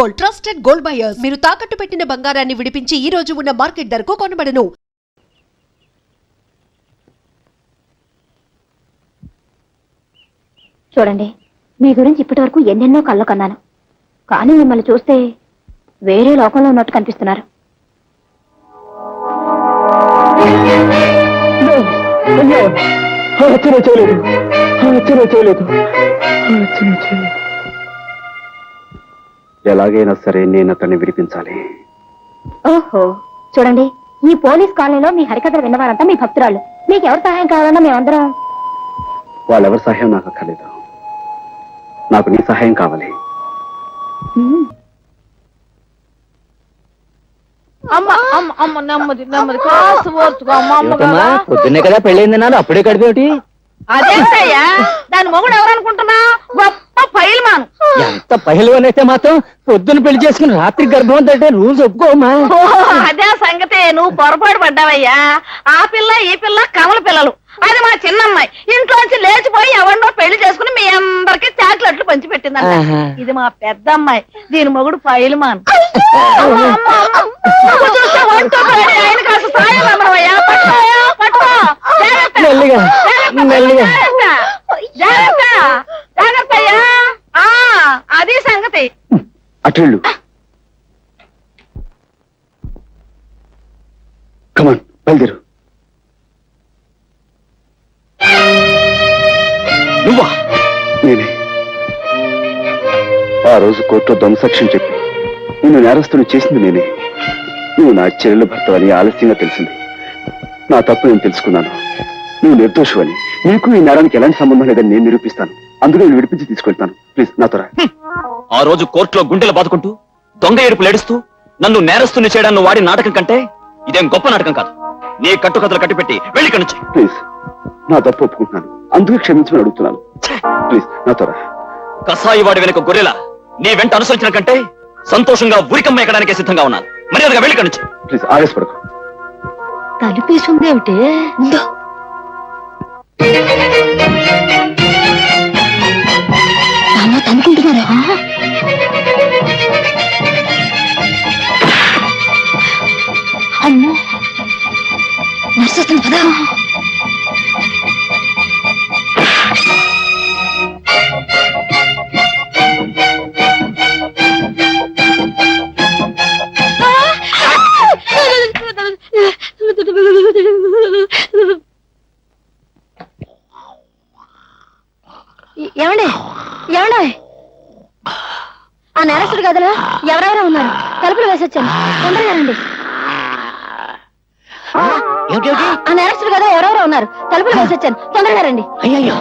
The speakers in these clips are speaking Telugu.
గోల్డ్ ట్రస్టెడ్ గోల్డ్ బయర్స్ మీరు తాకట్టు పెట్టిన బంగారాన్ని విడిపించి ఈ రోజు ఉన్న మార్కెట్ ధరకు కొనబడను చూడండి మీ గురించి ఇప్పటి వరకు ఎన్నెన్నో కళ్ళు కన్నాను కానీ మిమ్మల్ని చూస్తే వేరే లోకంలో ఉన్నట్టు కనిపిస్తున్నారు చేయలేదు చేయలేదు చేయలేదు ఎలాగైనా సరే నేను అతన్ని విడిపించాలి. ఓహో చూడండి ఈ పోలీస్ కాలనీలో మీ హరికథలు విన్నవారంతా మీ భక్తురాళ్ళు. మీకు ఎవరు సహాయం కావాలన్నా మేమందరం వాళ్ళెవరి సహాయం నాకు అక్కర్లేదు. నాకు నీ సహాయం కావాలి. పొద్దున్నే కదా పెళ్ళైంది నాడు అప్పుడే కడిపేమిటి అదేంటయ్యా? దాని మొగుడు ఎవరనుకుంటున్నా? గొప్ప పైల్మాన్. ఎంత పహిల్వన్ అయితే మాత్రం పొద్దున్న పెళ్ళి చేసుకుని రాత్రి గర్భం అంటే రూల్స్ ఒప్పుకోమా? అదే సంగతి. నువ్వు పొరపాటు పడ్డావయ్యా. ఆ పిల్ల ఈ పిల్ల కమల పిల్లలు. అది మా చిన్నమ్మాయి. ఇంట్లోంచి లేచిపోయి ఎవరినో పెళ్ళి చేసుకుని మీ అందరికి చాక్లెట్లు పంచి పెట్టిందంట ఆహా. ఇది మా పెద్ద అమ్మాయి దీని మొగుడు పైల్మాన్. ఆయన కాస్త సాయం పట్టుకో జాగ్రత్త. మెల్లిగా. జాగ్రత్త, ఆ, అది సంగతి. అటెళ్ళు కమాన్ బయలుదేరు. నువ్వా? నేనే. ఆ రోజు కోర్టులో దొంగసాక్ష్యం చెప్పి నిన్ను నేరస్తుని చేసింది నేనే. నువ్వు నా చెల్లెలు భర్త అని ఆలస్యంగా తెలిసింది. నా తప్పు నేను తెలుసుకున్నాను. నువ్వు నిర్దోషువని. నీకు ఈ నేరానికి ఎలాంటి సంబంధం లేదని నేను నిరూపిస్తాను. అందుకే నేను విడిపించి తీసుకెళ్తాను. ప్లీజ్ నాతో రా. ఆ రోజు కోర్టులో గుండెలు బాదుకుంటూ దొంగ ఏడుపులు ఏడుస్తూ నన్ను నేరస్తుని చేయడాన్ని వాడి నాటకం కంటే ఇదేం గొప్ప నాటకం కాదు. నీ కట్టుకథలు కట్టిపెట్టి వెళ్ళి ఇక్కడి నుంచి. ప్లీజ్ నా తప్పు ఒప్పుకుంటున్నాను. అందుకే క్షమించమని అడుగుతున్నాను. ప్లీజ్ నాతో రా. కసాయి వాడి వెనుక గొర్రెల నీ వెంట అనుసరించిన కంటే సంతోషంగా ఉరికమ్మ ఎక్కడానికే సిద్ధంగా ఉన్నాను. మర్యాదగా వెళ్ళి ఇక్కడి నుంచి. ప్లీజ్ ఆవేశపడకు తలుపేసుందేమిటి ఉందో వేసొచ్చాను తొందరగా రండి. ఏమిటి ఆ నేరస్తుడు గదిలో ఎవరెవరో ఉన్నారు. తలుపులు వేసొచ్చాను. తొందరగా రండి. అయ్యయ్యో.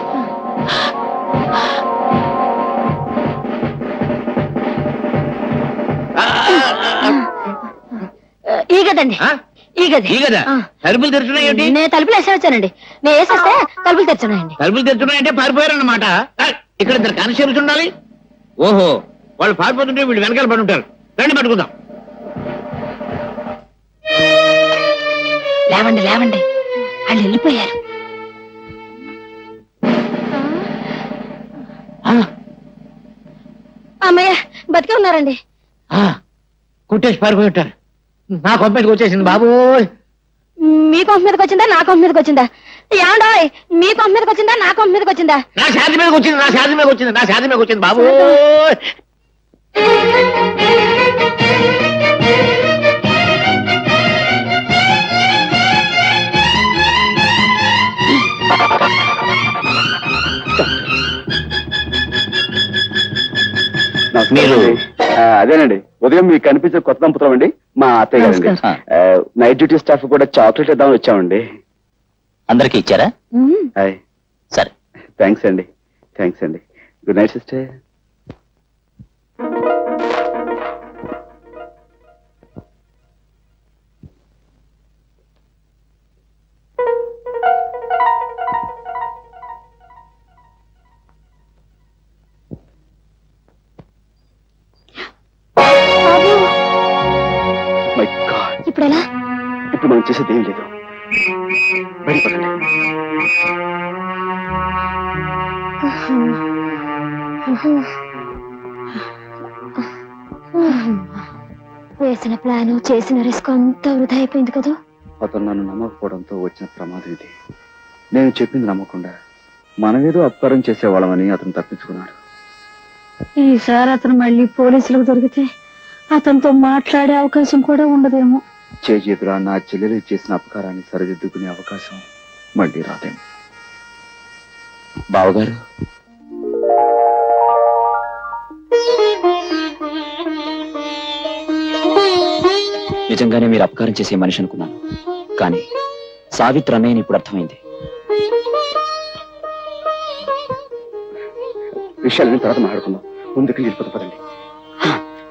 ఈ గదండి. ఆ? ఈ గది. ఈ కదా ఆ. తలుపులు తెరుచున్నాయి ఏమిటి? నేను తలుపులు వేసొచ్చానండి నేను వేసేస్తే తలుపులు తెచ్చున్నాయండి తలుపులు తెరుచున్నాయంటే పారిపోయారన్నమాట. ఆ, ఇక్కడ ఇద్దరు కానిస్టేబుల్స్ ఉండాలి. ఓహో వాళ్ళు పారిపోతుంటే వీళ్ళు వెనకాల పడి ఉంటారు. రండి పట్టుకుందాం. లేవండి లేవండి. వాళ్ళు వెళ్ళిపోయారు. అమ్మయ్య బతికే ఉన్నారండి. ఆ, కుట్టేసి పారిపోయి ఉంటారు. నా కొంపటికి వచ్చేసింది బాబు మీ కొంప మీదకి వచ్చిందా నా కొంప మీదకి వచ్చిందా? ఏమండోయ్ మీ కొంప మీదకి వచ్చిందా నా కొంప మీదకి వచ్చిందా? నా శాది మీదకి వచ్చింది నా శాది మీదకి వచ్చింది నా శాది మీదకి వచ్చింది బాబు మీరు- అదేనండి. ఉదయం మీకు కనిపించే కొత్త దంపతులం అండి. మా అత్తయ్య గారండి. ఆ, నైట్ డ్యూటీ స్టాఫ్ కూడా చాక్లెట్ ఇద్దామని వచ్చామండి. అందరికి ఇచ్చారా? సరే. థ్యాంక్స్ అండి. థ్యాంక్స్ అండి. గుడ్ నైట్ సిస్టర్ చేసేది ఏం లేదు. వేసిన ప్లాను చేసిన రిస్క్ అంతా వృధా అయిపోయింది కదా? అతను నన్ను నమ్మకపోవడంతో వచ్చిన ప్రమాదం ఇది. నేను చెప్పింది నమ్మకుండా మనమేదో అపకారం చేసేవాళ్ళమని అతను తప్పించుకున్నాడు ఈసారి అతను మళ్ళీ పోలీసులకు దొరికితే అతనితో మాట్లాడే అవకాశం కూడా ఉండదేమో. చేజేతురా నా చెల్లెలు చేసిన అపకారాన్ని సరిదిద్దుకునే అవకాశం మళ్ళీ రాదేమో. బావగారు? నిజంగానే మీరు అపకారం చేసే మనిషి అనుకున్నాను. కానీ సావిత్రి అన్నయ్యని ఇప్పుడు అర్థమైంది. విషయాలని తర్వాత మాట్లాడుకుందాం. ముందుకు వెళ్ళిపోతే పదండి.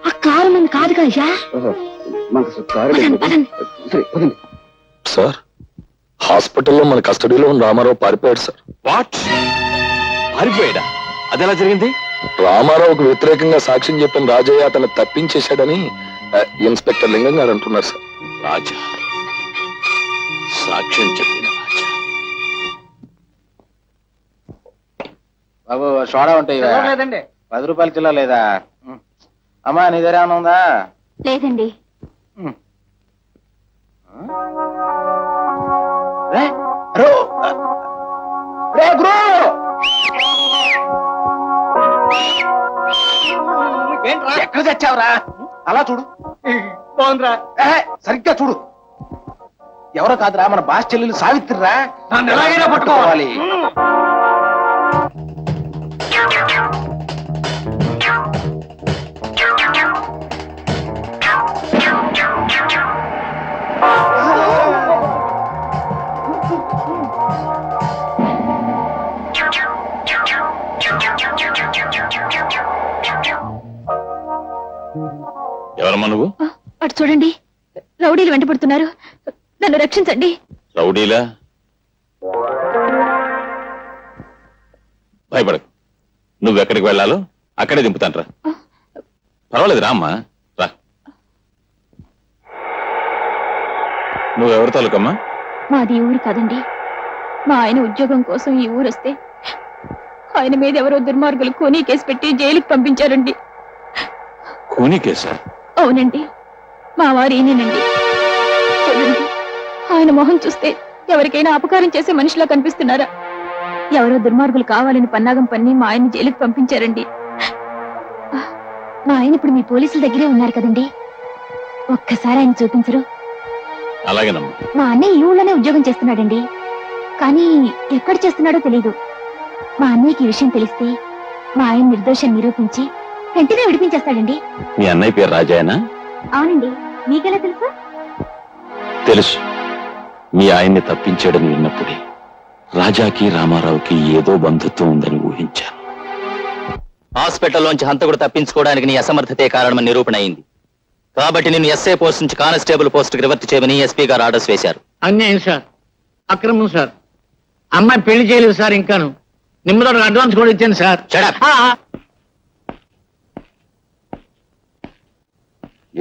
ఆ కారు కాదుగా అయ్యా మనకు అసలు కారు. సరే హాస్పిటల్లో మన కస్టడీలో ఉన్న రామారావు పారిపోయాడు సార్. వాట్? పారిపోయాడా? అది ఎలా జరిగింది? రామారావుకు వ్యతిరేకంగా సాక్ష్యం చెప్పిన రాజయ్య అతను తప్పించేశాడని ఇన్స్పెక్టర్ లింగం గారు అంటున్నారు సార్. రాజా సాక్ష్యం చెప్పిన రాజా. బాబు సోడా ఉంటాయి పది రూపాయల కిలో లేదా. అమ్మా నీ దగ్గర ఏమైనా ఉందా? లేదండి. ఎక్కడ తెచ్చావురా? అలా చూడు. బాగుందిరా. సరిగ్గా చూడు. ఎవరో కాదురా మన బాస్ చెల్లెలు సావిత్రిరా. నన్ను ఎలాగైనా పట్టుకోవాలి. ఎవరమ్మా నువ్వు? అటు చూడండి. రౌడీలు వెంటబడుతున్నారు నన్ను రక్షించండి. రౌడీలా? భయపడకు. నువ్వెక్కడికి వెళ్ళాలో అక్కడే దింపుతాను రా. పర్వాలేదు రా అమ్మా. రా. నువ్వెవరి తాలూకమ్మా? మాది ఊరు కాదండి. మా ఆయన ఉద్యోగం కోసం ఈ ఊరు వస్తే ఆయన మీద ఎవరో దుర్మార్గులు కోనీ కేసు పెట్టి జైలుకి పంపించారండి. కూనీ కేసా? అవునండి. మా వారు ఈయనేనండి. చూడండి ఆయన మొహం చూస్తే ఎవరికైనా అపకారం చేసే మనిషిలా కనిపిస్తున్నారా? ఎవరో దుర్మార్గులు కావాలని పన్నాగం పన్ని మా ఆయన జైలుకి పంపించారండి. మా ఆయన ఇప్పుడు మీ పోలీసుల దగ్గరే ఉన్నారు కదండి. ఒక్కసారి ఆయన చూపించరు. అలాగేనమ్మా. మా అన్నయ్య ఈ ఊళ్ళోనే ఉద్యోగం చేస్తున్నాడండి. కానీ ఎక్కడ చేస్తున్నాడో తెలీదు. మా అన్నయ్యకి ఈ విషయం తెలిస్తే మా ఆయన నిర్దోషం నిరూపించి వెంటనే విడిపించేస్తాడండి. మీ అన్నయ్య పేరు రాజాయనా? అవునండి. మీకెలా తెలుసు? తెలుసు. మీ ఆయన్ని తప్పించాడని విన్నప్పుడే రాజాకి రామారావుకి ఏదో బంధుత్వం ఉందని ఊహించాను. హాస్పిటల్లోంచి హంతకుడు తప్పించుకోవడానికి నీ అసమర్థతే కారణమని నిరూపణ అయింది. కాబట్టి నిన్ను ఎస్ఐ పోస్ట్ నుంచి కానిస్టేబుల్ పోస్ట్కి రివర్ట్ చేయమని ఎస్పీ గారు ఆర్డర్స్ వేశారు. అన్యాయం సార్. అక్రమం సార్. అమ్మాయి పెళ్ళి చేయలేదు సార్ ఇంకాను. నిమ్మతో అడ్వాన్స్ కూడా ఇచ్చాను సార్ Shut up. ఆ, ఆ.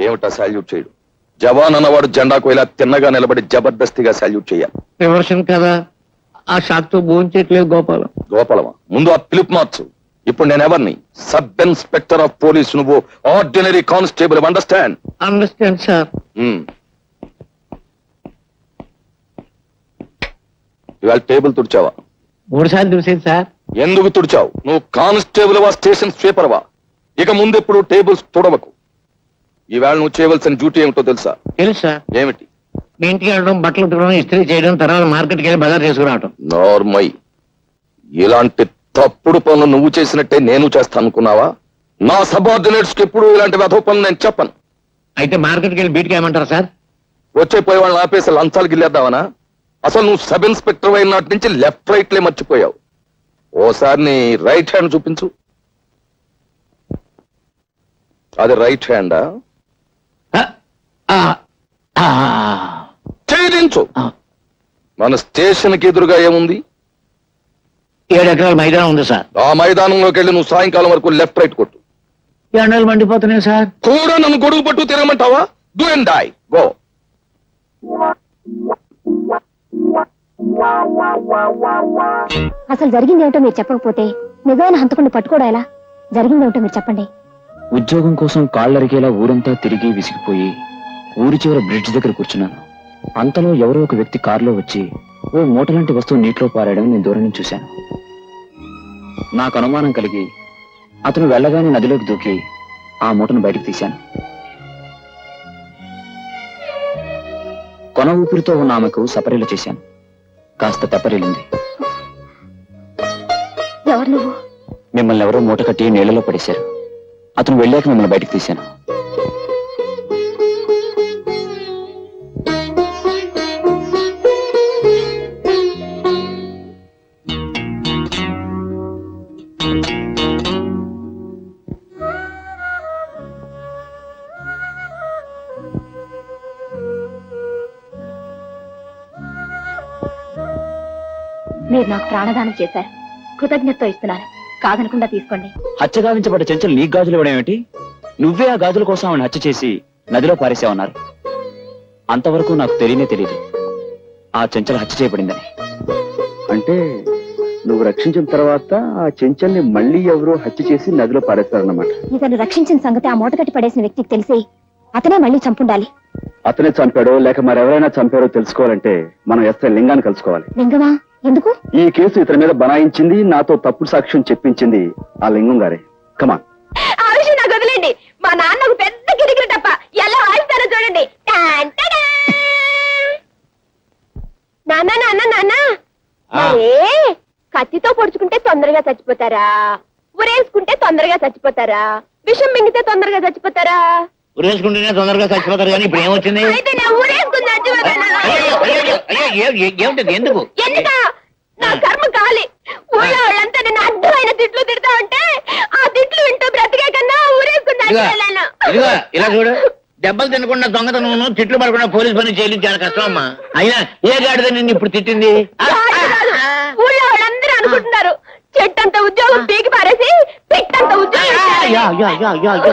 ఏమిటా సాల్యూట్ చేయడు? జవాన్ అన్నవాడు జెండాకు ఇలా తిన్నగా నిలబడి జబర్దస్తిగా సాల్యూట్ చేయాలి. రివర్షన్ కదా? ఆ షాక్తో భోంచేయట్లేదు గోపాలం. గోపాలమా ముందు ఆ పిలుపు మార్చు. ఇప్పుడు నేను ఎవరిని? సబ్ ఇన్స్పెక్టర్ ఆఫ్ పోలీస్ నువ్వు ordinary constable understand understand sir ఇవాళ టేబుల్ తుడిచావా? మూడు సార్లు చూసేది సార్ ఎందుకు తుడిచావు? నువ్వు కానిస్టేబుల్ వా స్టేషన్ స్వీపర్ వా? ఇక ముందెప్పుడు టేబుల్స్ తుడవకు. ఈవేళ నువ్వు చేయవలసిన డ్యూటీ ఏమిటో తెలుసా? తెలుసు ఏమిటి? మీ ఇంటికి వెళ్ళడం బట్టలు ఉతకడం ఇస్త్రీ చేయడం తర్వాత మార్కెట్కి వెళ్ళి బజార్ చేసుకురావటం. నార్మై. ఇలాంటి తప్పుడు పనులు నువ్వు చేసినట్టే నేను చేస్తాను అనుకున్నావా? నా సబార్డినేట్స్కి ఎప్పుడు ఇలాంటి వెధవ పనులు నేను చెప్పను. అయితే మార్కెట్కి వెళ్ళి బీట్కి ఏమంటారు సార్? వచ్చే పోయే వాళ్ళని ఆపేసి లంచాలు గిల్లేద్దామనా? అసలు నువ్వు సబ్ ఇన్స్పెక్టర్ అయిన నాటి నుంచి లెఫ్ట్ రైట్ లే మర్చిపోయావు. ఓసారి నీ రైట్ హ్యాండ్ చూపించు. అది రైట్ హ్యాండా ఆ, ఆ, ఆ. ఛేదించు మన స్టేషన్కి ఎదురుగా ఏముంది? ఏడు ఎకరాల మైదానం ఉంది సార్. ఆ మైదానంలోకి వెళ్ళి నువ్వు సాయంకాలం వరకు లెఫ్ట్ రైట్ కొట్టు. ఎండలు మండిపోతున్నాయి సార్. కూడా నన్ను గొడుగు పట్టు తిరగమంటావా? డూ అండ్ డై గో అసలు జరిగింది ఏమిటో మీరు చెప్పకపోతే నిజమైన హంతకుండా పట్టుకోవడం ఎలా? జరిగింది ఏమిటో మీరు చెప్పండి. ఉద్యోగం కోసం కాళ్ళరిగేలా ఊరంతా తిరిగి విసిగిపోయి ఊరి చివర బ్రిడ్జ్ దగ్గర కూర్చున్నాను. అంతలో ఎవరో ఒక వ్యక్తి కారులో వచ్చి ఓ మూట లాంటి వస్తువు నీటిలో పారాయడం నేను దూరం నుంచి చూశాను. నాకు అనుమానం కలిగి అతను వెళ్ళగానే నదిలోకి దూకి ఆ మూటను బయటకు తీశాను. కొన ఊపిరితో ఉన్న ఆమెకు సపరీలు చేశాను. కాస్త తెప్పరిల్లింది. మిమ్మల్ని ఎవరో మూట కట్టి నీళ్ళలో పడేశారు. అతను వెళ్ళాక మిమ్మల్ని బయటకు తీశాను. మీరు నాకు ప్రాణదానం చేశారు. కృతజ్ఞతతో ఇస్తున్నాను. కాదనకుండా తీసుకోండి. హత్య గావించబడ్డ చెంచలు నీకు గాజులు ఇవ్వడం ఏమిటి? నువ్వే ఆ గాజుల కోసం ఆవిడ హత్య చేసి నదిలో పారేసావన్నారు అంతవరకు నాకు తెలియనే తెలియదు. ఆ చెంచలు హత్య చేయబడిందని. అంటే నువ్వు రక్షించిన తర్వాత ఆ చెంచల్ని మళ్ళీ ఎవరో హత్య చేసి నదిలో పారేస్తారన్నమాట. ఇతను రక్షించిన సంగతి ఆ మూట కట్టి పడేసిన వ్యక్తికి తెలిసి అతనే మళ్ళీ చంపుండాలి. అతనే చంపాడో లేక మరెవరైనా చంపారో తెలుసుకోవాలంటే మనం ఎస్ఐ లింగాన్ని కలుసుకోవాలి. లింగమా? ఎందుకు? ఈ కేసు ఇతని మీద బనాయించింది నాతో తప్పుడు సాక్ష్యం చెప్పించింది ఆ లింగం గారే. కమాన్ ఆ విషయం నాకు వదిలేండి మా నాన్నకు పెద్ద కిరికిరి తప్ప ఎలా వాయిస్తారో చూడండి. టాన్ టాడా. నాన్న నాన్న నాన్న. మరే కత్తితో పొడుచుకుంటే తొందరగా చచ్చిపోతారా? ఉరేసుకుంటే తొందరగా చచ్చిపోతారా? విషం మింగితే తొందరగా చచ్చిపోతారా? ఉరేసుకుంటేనే తొందరగా చచ్చిపోతారు కానీ ఇప్పుడు ఏమొచ్చింది? అయితే నేను ఊరేసుకుని చచ్చిపోతాను అయ్యో, అయ్యో, అయ్యో, ఏ- ఏ- ఏమిటది? ఎందుకు? ఎందుక నా కర్మ కాలి. ఊళ్ళో వాళ్ళంతా నేను అడ్డమైన తిట్లు తిడతా ఉంటే ఆ తిట్లు వింటూ బ్రతికే కన్నా ఊరేసుకుని ఇదిగో చచ్చిపోలేను ఇదిగో ఇలా చూడు. దెబ్బలు తినకుండా దొంగతనం తిట్లు పడకుండా పోలీస్ పని చేయడం చాలా కష్టం అమ్మా. అయినా ఏ గాడిద నిన్ను ఇప్పుడు తిట్టింది. ఊళ్ళో వాళ్ళందరూ అనుకుంటున్నారు. చెట్టంత ఉద్యోగం పీకి పారేసి పిట్టంత ఉద్యోగం అయ్యా, అయ్యా, అయ్యా, అయ్యా, అయ్యా.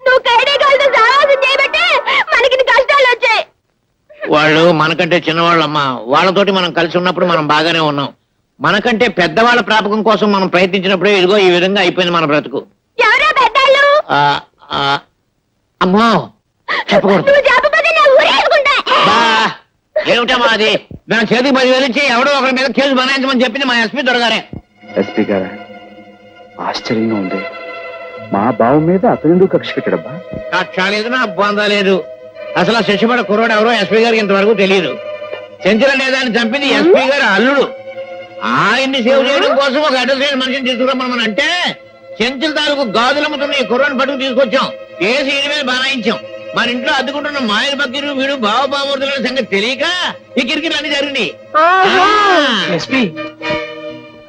నువ్వు కైడే కాదు సావాసం చేయబట్టే మనకి ఇన్ని కష్టాలు వచ్చాయి వాళ్ళు మనకంటే చిన్నవాళ్ళమ్మా. వాళ్ళతోటి మనం కలిసి ఉన్నప్పుడు మనం బాగానే ఉన్నాం. మనకంటే పెద్దవాళ్ళ ప్రాపకం కోసం మనం ప్రయత్నించినప్పుడే ఇదిగో ఈ విధంగా అయిపోయింది మన బ్రతుకు. ఆ, ఆ, అమ్మో చెప్పకూడదు. బా, ఏమిటమ్మా అది? నా చేతికి పది వేలు ఇచ్చి ఎవడో ఒకరి మీద కేసు బనాయించమని చెప్పింది మా ఎస్పీ దొరగారే. ఎస్పీ గారా ఆశ్చర్యంగా ఉంది. మా బావ మీద అతనెందుకు కక్ష కట్టాడబ్బా కక్ష లేదు నా బొంద లేదు. అసలు ఆ శశిపడ కుర్రోడు ఎవరో ఎస్పీ గారికి ఇంతవరకు తెలియదు చెంచల లేదాన్ని చంపింది ఎస్పీ గారు అల్లుడు. ఆయన్ని సేవ్ చేయడం కోసం ఒక అడ్రస్ మనిషిని తీసుకురమ్మని అంటే చెంచుల తాలూకు గాజులమ్ముతున్న ఈ కుర్రోని పట్టుకు తీసుకొచ్చాం. కేసు ఈయన మీద బనాయించాం. మన ఇంట్లో అద్దుకుంటున్న మాయల బకీరు వీడు బావబామూర్తుల సంగతి తెలియక ఈ కిరికిరి అన్ని జరిగినాయి.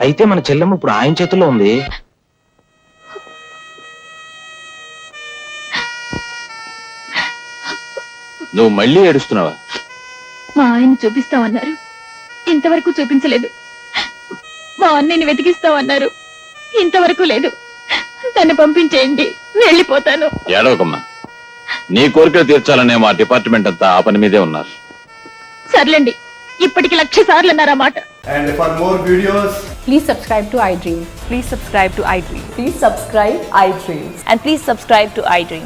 అయితే మన చెల్లెమ్మ ఇప్పుడు ఆయన చేతుల్లో ఉంది. నువ్వు మళ్ళీ ఏడుస్తున్నావా? మా ఆయన చూపిస్తామన్నారు ఇంతవరకు చూపించలేదు. మా అన్నయ్యని వెతికిస్తామన్నారు ఇంతవరకు లేదు. నన్ను పంపించేయండి. వెళ్ళిపోతాను. ఏడవకమ్మా. నీ కోరికలు తీర్చాలనే మా డిపార్ట్మెంట్ అంతా ఆ పని మీదే ఉన్నారు. సర్లేండి. ఇప్పటికి లక్ష సార్లు అన్నారు మాట. And for more videos, Please subscribe to iDream. Please subscribe to iDream. Please subscribe iDream. And please subscribe to iDream.